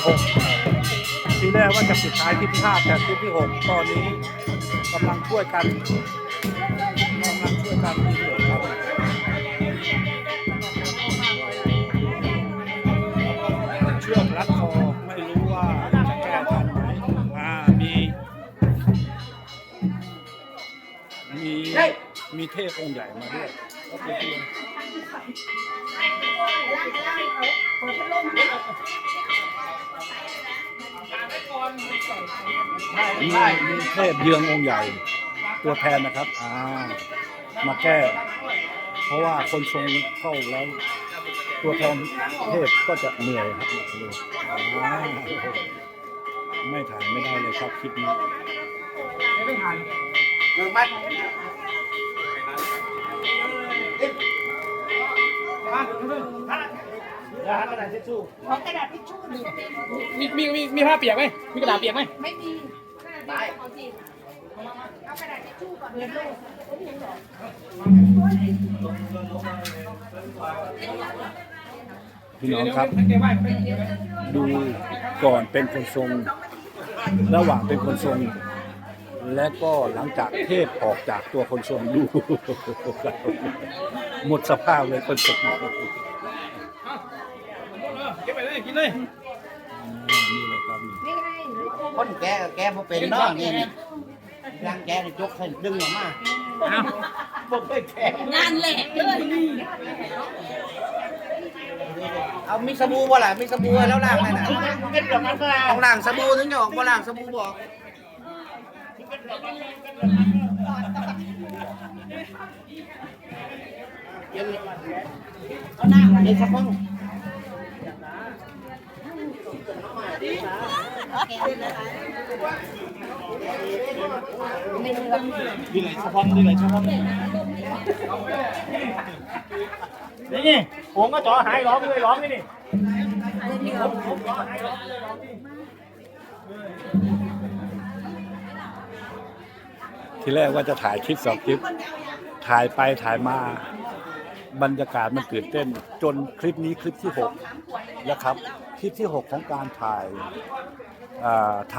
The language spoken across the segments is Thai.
ที่หกทีแรกว่าจะปิดท้ายคลิปที่ห้าแต่คลิปที่หกตอนนี้กำลังช่วยกันกำลังช่วยกันที่หกครับเชือกรัดคอไม่รู้ว่าจะแก้ทันไหมอ่ามีมีมีเทพองค์ใหญ่มาด้วยก็เป็ นเพียงมีมีเทพเยืององค์ใหญ่ ตัวแทนนะครับอ่ามาแก้ เพราะว่าคนทรงเข้าแล้ว ตัวแทนเทพก็จะเหนื่อยครับเหนื่อยอ่าไม่ถ่ายไม่ได้เลยครับคลิปนี้ ขอกระดาษทิชชู่หนึ่งมีมีมีมีผ้าเปียกไหมมีกระดาษเปียกไหมไม่มีได้ขอจีบเอากระดาษทิชชู่ก่อนเลยลูกพี่น้องครับ ดูก่อนเป็นคนทรง ระหว่างเป็นคนทรง และก็หลังจากเทพออกจากตัวคนทรงดู หมดสภาพเลยคนทรงเก็บไปเลยกินเลยนี่เลยครับนี่นี่ไงคนแกก็แกบ่เป็นเนาะนี่นี่ร่างแกนี่ยกให้ดึงออกมาบ่เคยแกงานแหลกเลยเอามีสบู่บ่ล่ะมีสบู่แล้วล้างนั่นน่ะต้องล้างสบู่ถึงจะออกบ่ล้างสบู่บ่ออกเย็นเย็นสักห้อง ดีเลยชะพอมดีเลยชะพอมนี่นี่ผมก็จ่อหายร้องเลยร้องนี่นี่ทีแรกว่าจะถ่ายคลิปสองคลิป ถ่ายไปถ่ายมา บรรยากาศมันตื่นเต้น จนคลิปนี้คลิปที่หกนะครับ คลิปที่หกของการถ่ายท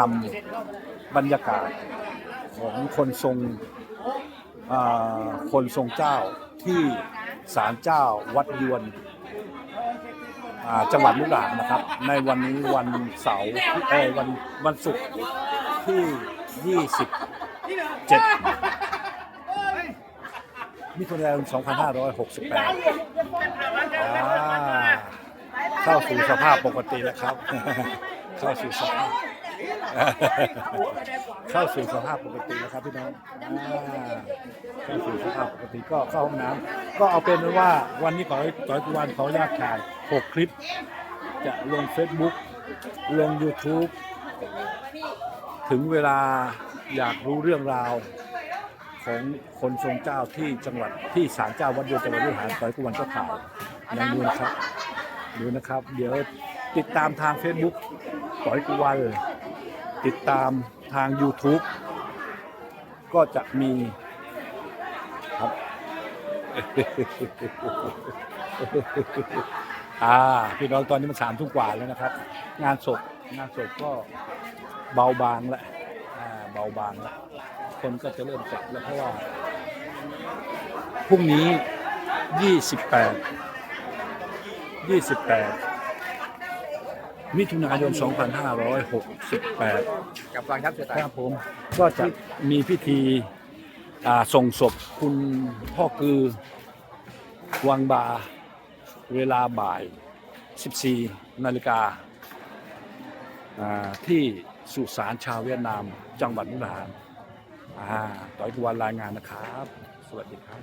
ำบรรยากาศของคนทรงคนทรงเจ้าที่ศาลเจ้าวัดยวนจังหวัดมุกดาหารนะครับ ในวันนี้วันเสาร์เอ้วันวันศุกร์ที่ 27มิถุนายน2568อ่า เข้าสู่สภาพปกติแล้วครับ เข้าสู่สภาพ เข้าสู่สภาพปกติแล้วครับพี่น้องอ่าเข้าสู่สภาพปกติก็เข้าห้องน้ำก็เอาเป็นว่าวันนี้ขอให้ต่อยกุวันขออนุญาตถ่าย6คลิป จะลง Facebook ลง YouTube ถึงเวลาอยากรู้เรื่องราว ของคนทรงเจ้าที่จังหวัดที่ศาลเจ้าวัดโยจังหวัดมุกดาหารต่อยกุวันก็ถ่ายลองดูนะครับ ดูนะครับ เดี๋ยวติดตามทาง Facebook ต่อยกุวันติดตามทาง YouTube ก็จะมีครับอ่าพี่น้องตอนนี้มันสามทุ่มกว่าแล้วนะครับ งานศพงานศพก็เบาบางแล้วอ่าเบาบางแล้วคนก็จะเริ่มกลับแล้วเพราะว่าพรุ่งนี้ 28 28 มิถุนายน 2568 กับฟังครับเสียคตายรับผมก็จะมีพิธีอ่าส่งศพคุณพ่อคือวังบา เวลาบ่าย 14 นาฬิกาอ่าที่สุสานชาวเวียดนามจังหวัดมุกดาหารอ่าต่อยทุกวันรายงานนะครับ สวัสดีครับ